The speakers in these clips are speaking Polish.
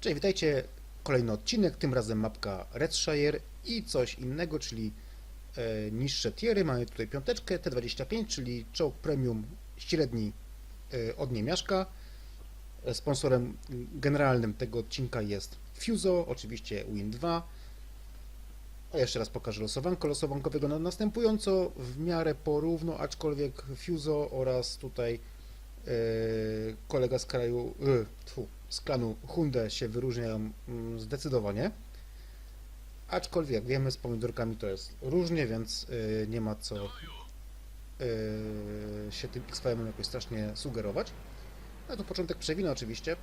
Cześć, witajcie. Kolejny odcinek, tym razem mapka Redshire i coś innego, czyli e, niższe tiery. Mamy tutaj piąteczkę T25, czyli czołg premium średni e, od Niemiaszka. E, Sponsorem generalnym tego odcinka jest Fuso, oczywiście Win 2. A jeszcze raz pokażę losowanko. Losowanko wygląda następująco, w miarę porówno, aczkolwiek Fuso oraz tutaj e, kolega z kraju, e, tfu, z klanu Hunde się wyróżniają mm, zdecydowanie. Aczkolwiek, jak wiemy, z pomidorkami to jest różnie, więc y, nie ma co y, się tym XVM jakoś strasznie sugerować. No to początek przewina oczywiście.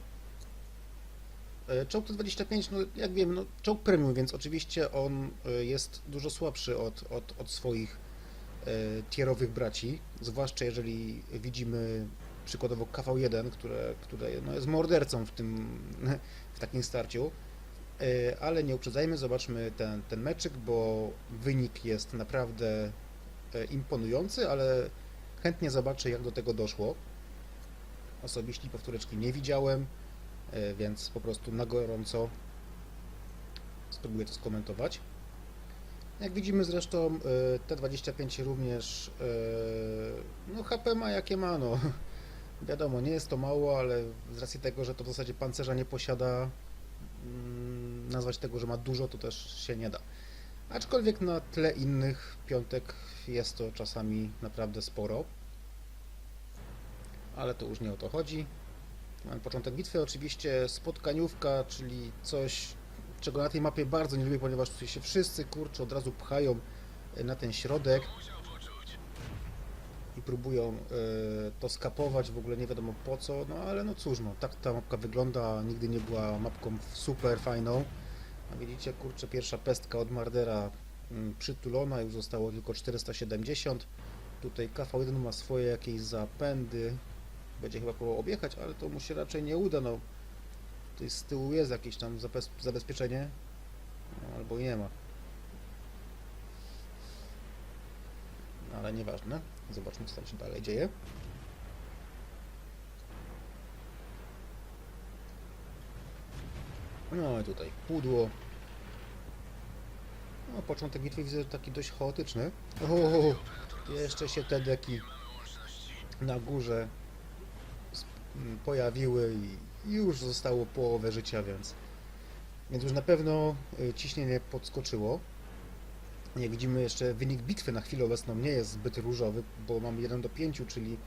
Y, Czołg T25, no jak wiemy, no, czołg premium, więc oczywiście on jest dużo słabszy od, od, od swoich tierowych braci, zwłaszcza jeżeli widzimy przykładowo KV1, które, które no, jest mordercą w tym w takim starciu. E, Ale nie uprzedzajmy, zobaczmy ten, ten meczyk, bo wynik jest naprawdę e, imponujący, ale chętnie zobaczę jak do tego doszło. Osobiście powtóreczki nie widziałem, e, więc po prostu na gorąco spróbuję to skomentować. Jak widzimy zresztą e, T25 również no HP ma jakie ma, no. Wiadomo, nie jest to mało, ale z racji tego, że to w zasadzie pancerza nie posiada, mm, nazwać tego, że ma dużo, to też się nie da. Aczkolwiek na tle innych piątek jest to czasami naprawdę sporo. Ale to już nie o to chodzi. Mamy początek bitwy, oczywiście spotkaniówka, czyli coś, czego na tej mapie bardzo nie lubię, ponieważ tutaj się wszyscy kurczę od razu pchają na ten środek i próbują e, to skapować, w ogóle nie wiadomo po co, no ale no cóż, no tak ta mapka wygląda, nigdy nie była mapką super fajną. A widzicie, kurczę, pierwsza pestka od Mardera mm, przytulona, już zostało tylko 470. Tutaj KV1 ma swoje jakieś zapędy, będzie chyba próbował objechać, ale to mu się raczej nie uda, no. Tutaj z tyłu jest jakieś tam zabez- zabezpieczenie, no, albo nie ma. Ale nieważne. Zobaczmy, co tam się dalej dzieje. No i tutaj pudło. No, początek bitwy widzę taki dość chaotyczny. O, jeszcze się te deki na górze sp- m, pojawiły i już zostało połowę życia, więc więc już na pewno y, ciśnienie podskoczyło. Jak widzimy jeszcze wynik bitwy na chwilę obecną nie jest zbyt różowy, bo mamy 1 do 5, czyli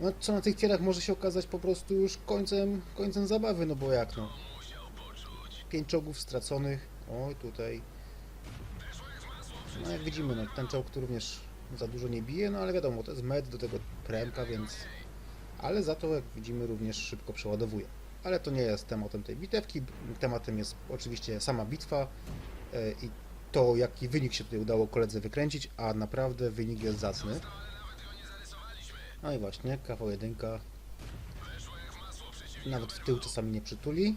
no, co na tych tierach może się okazać po prostu już końcem, końcem zabawy, no bo jak no. 5 czołgów straconych, oj tutaj. No jak widzimy, no, ten czołg tu również za dużo nie bije, no ale wiadomo, to jest med do tego premka, więc... Ale za to, jak widzimy, również szybko przeładowuje. Ale to nie jest tematem tej bitewki, tematem jest oczywiście sama bitwa e, i to, jaki wynik się tutaj udało koledze wykręcić, a naprawdę wynik jest zacny. No i właśnie, KV1 nawet w tył czasami nie przytuli.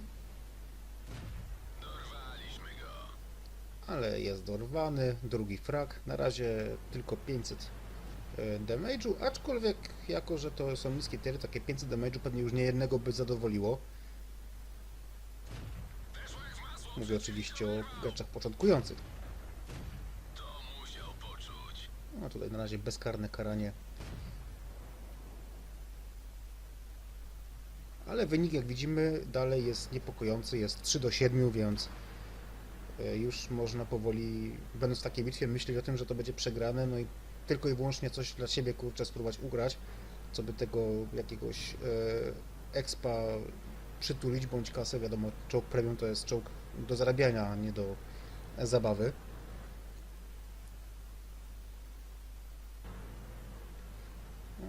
Ale jest dorwany, drugi frag. Na razie tylko 500 e, damage'u, aczkolwiek jako, że to są niskie tiery, takie 500 damage'u pewnie już nie jednego by zadowoliło. Mówię oczywiście o graczach początkujących. No tutaj na razie bezkarne karanie. Ale wynik jak widzimy dalej jest niepokojący, jest 3 do 7, więc e, już można powoli, będąc w takiej bitwie, myśleć o tym, że to będzie przegrane, no i tylko i wyłącznie coś dla siebie kurczę spróbować ugrać, co by tego jakiegoś e, expa przytulić, bądź kasę, wiadomo, czołg premium to jest czołg do zarabiania, a nie do zabawy.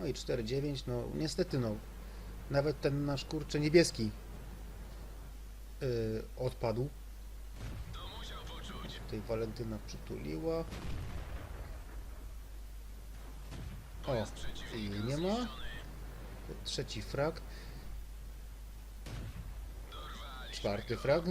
No i 4-9, no niestety no, nawet ten nasz kurczę niebieski yy, odpadł. Tutaj Walentyna przytuliła. O, i nie ma. Trzeci frag. Czwarty frag.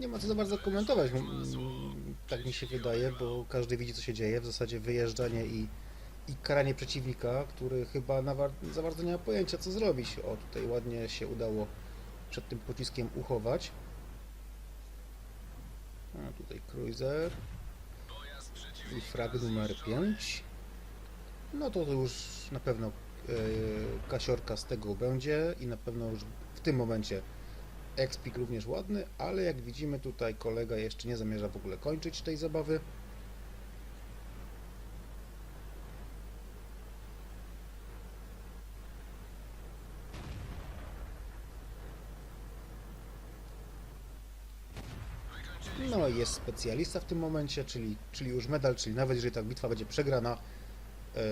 Nie ma co za bardzo komentować, mm, tak mi się wydaje, bo każdy widzi co się dzieje, w zasadzie wyjeżdżanie i i karanie przeciwnika, który chyba za bardzo nie ma pojęcia co zrobić. O, tutaj ładnie się udało przed tym pociskiem uchować. A tutaj cruiser i frag numer 5. No to, to już na pewno yy, kasiorka z tego będzie i na pewno już w tym momencie Expik również ładny, ale jak widzimy tutaj kolega jeszcze nie zamierza w ogóle kończyć tej zabawy. No i jest specjalista w tym momencie, czyli, czyli już medal, czyli nawet jeżeli ta bitwa będzie przegrana, yy,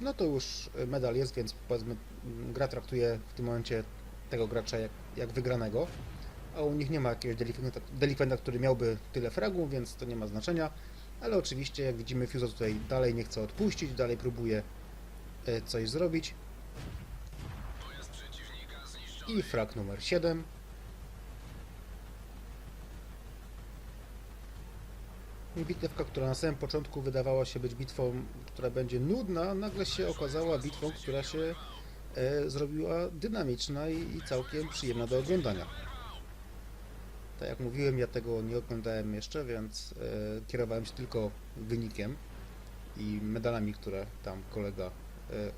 no to już medal jest, więc powiedzmy gra traktuje w tym momencie tego gracza jak, jak wygranego, a u nich nie ma jakiegoś delikwenta, delikwenta, który miałby tyle fragów, więc to nie ma znaczenia, ale oczywiście jak widzimy Fuso tutaj dalej nie chce odpuścić, dalej próbuje yy, coś zrobić. I frag numer 7 Bitewka, która na samym początku wydawała się być bitwą, która będzie nudna, nagle się okazała bitwą, która się e, zrobiła dynamiczna i, całkiem przyjemna do oglądania. Tak jak mówiłem, ja tego nie oglądałem jeszcze, więc e, kierowałem się tylko wynikiem i medalami, które tam kolega e,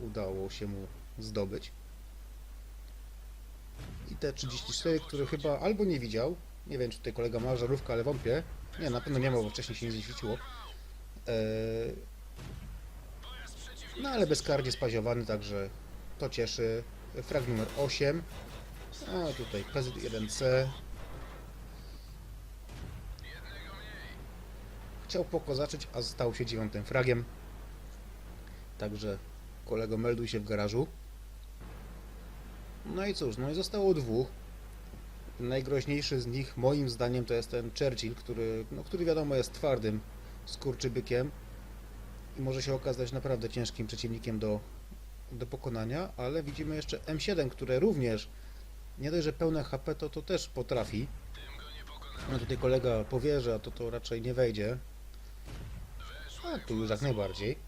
udało się mu zdobyć. I te 34, które chyba albo nie widział, nie wiem czy tutaj kolega ma żarówkę, ale wątpię, nie, na pewno nie ma, bo wcześniej się nie zaświeciło. No ale bezkarnie spaziowany, także to cieszy. Frag numer 8. A tutaj PZ1C. Chciał pokozaczyć, a stał się dziewiątym fragiem. Także kolego melduj się w garażu. No i cóż, no i zostało dwóch. Najgroźniejszy z nich, moim zdaniem, to jest ten Churchill, który, no, który wiadomo jest twardym skurczybykiem i może się okazać naprawdę ciężkim przeciwnikiem do, do pokonania, ale widzimy jeszcze M7, które również nie dość, że pełne HP, to to też potrafi. No tutaj kolega powie, że to to raczej nie wejdzie. A tu już jak najbardziej.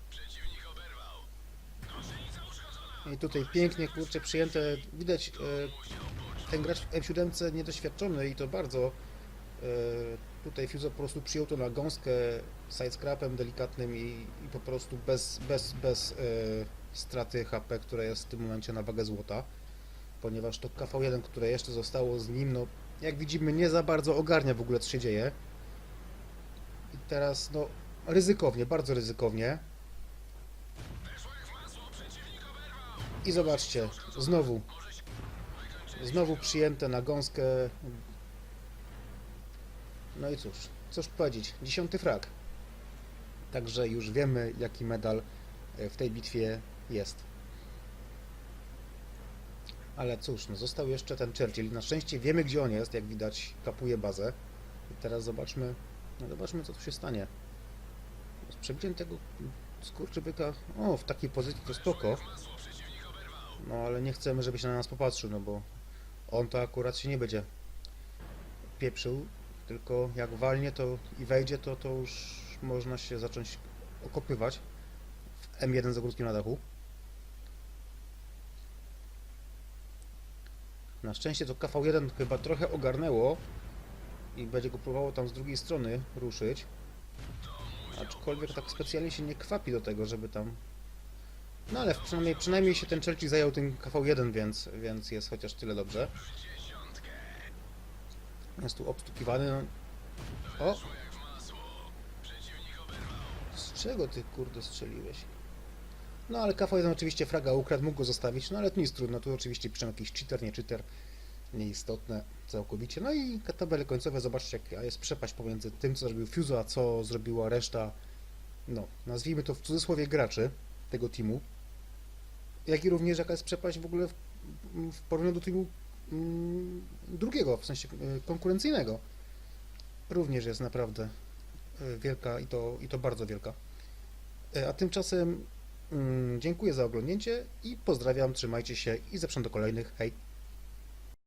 I tutaj pięknie, kurczę, przyjęte. Widać, e, ten gracz w M7 niedoświadczony i to bardzo. E, tutaj Fuso po prostu przyjął to na gąskę sidescrapem delikatnym i, i po prostu bez, bez, bez e, straty HP, która jest w tym momencie na wagę złota. Ponieważ to KV1, które jeszcze zostało z nim, no jak widzimy nie za bardzo ogarnia w ogóle co się dzieje. I teraz no ryzykownie, bardzo ryzykownie. I zobaczcie, znowu Znowu przyjęte na gąskę. No i cóż, cóż powiedzieć, dziesiąty frag. Także już wiemy, jaki medal e, w tej bitwie jest. Ale cóż, no został jeszcze ten Churchill. Na szczęście wiemy, gdzie on jest, jak widać, kapuje bazę. I teraz zobaczmy, no zobaczmy, co tu się stanie. Z przebiciem tego skurczybyka, o, w takiej pozycji to spoko. No, ale nie chcemy, żeby się na nas popatrzył, no bo on to akurat się nie będzie pieprzył, tylko jak walnie to i wejdzie, to, to już można się zacząć okopywać w M1 z ogródkiem na dachu. Na szczęście to KV1 chyba trochę ogarnęło i będzie go próbowało tam z drugiej strony ruszyć. Aczkolwiek tak specjalnie się nie kwapi do tego, żeby tam no ale przynajmniej, przynajmniej się ten Churchill zajął tym KV1, więc, więc jest chociaż tyle dobrze. Jest tu obstukiwany. No. O! Z czego ty kurde strzeliłeś? No ale KV1 oczywiście fraga ukradł, mógł go zostawić, no ale to nic trudno, tu oczywiście piszemy jakiś cheater, nie cheater, nieistotne całkowicie. No i tabele końcowe, zobaczcie jaka jest przepaść pomiędzy tym, co zrobił Fuso, a co zrobiła reszta, no, nazwijmy to w cudzysłowie graczy tego teamu jak i również jaka jest przepaść w ogóle w, w porównaniu do teamu mm, drugiego, w sensie y, konkurencyjnego. Również jest naprawdę y, wielka i to, i to bardzo wielka. Y, A tymczasem dziękuję za oglądnięcie i pozdrawiam, trzymajcie się i zapraszam do kolejnych. Hej!